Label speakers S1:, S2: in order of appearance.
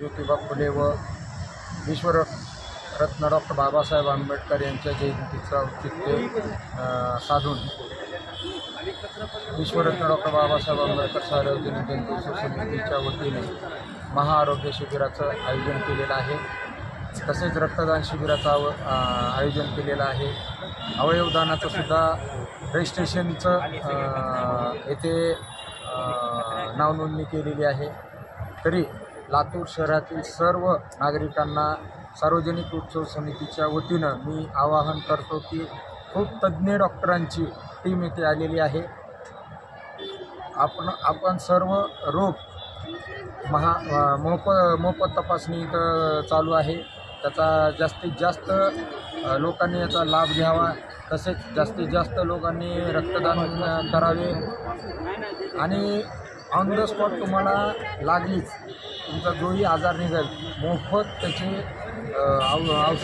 S1: ज्योतिबा फुले व विश्वरत्न डॉक्टर बाबासाहेब आंबेडकर यांच्या जयंतीचं औचित्य साधून विश्वरत्न डॉक्टर बाबासाहेब आंबेडकर सार्वजनिक जयंती समितीच्या वतीने महाआरोग्य शिबिराचं आयोजन केलेलं आहे. तसेच रक्तदान शिबिराचं आव आयोजन केलेलं आहे. अवयवदानाचं सुद्धा रजिस्ट्रेशनचं येथे नावनोंदणी केलेली आहे. तरी लातूर शहरातील सर्व नागरिकांना सार्वजनिक उत्सव समितीच्या वतीनं मी आवाहन करतो की खूप तज्ज्ञ डॉक्टरांची टीम इथे आलेली आहे. आपण आपण सर्व रोग महा मोफ मोफत मोफत तपासणी इथं चालू आहे. त्याचा जास्तीत जास्त लोकांनी याचा लाभ घ्यावा. तसेच जास्तीत जास्त लोकांनी रक्तदान करावे. आणि ऑन द स्पॉट तुम्हाला लागलीच. तुमचा जोही आजार निघेल. मोफत त्याचे औ औषध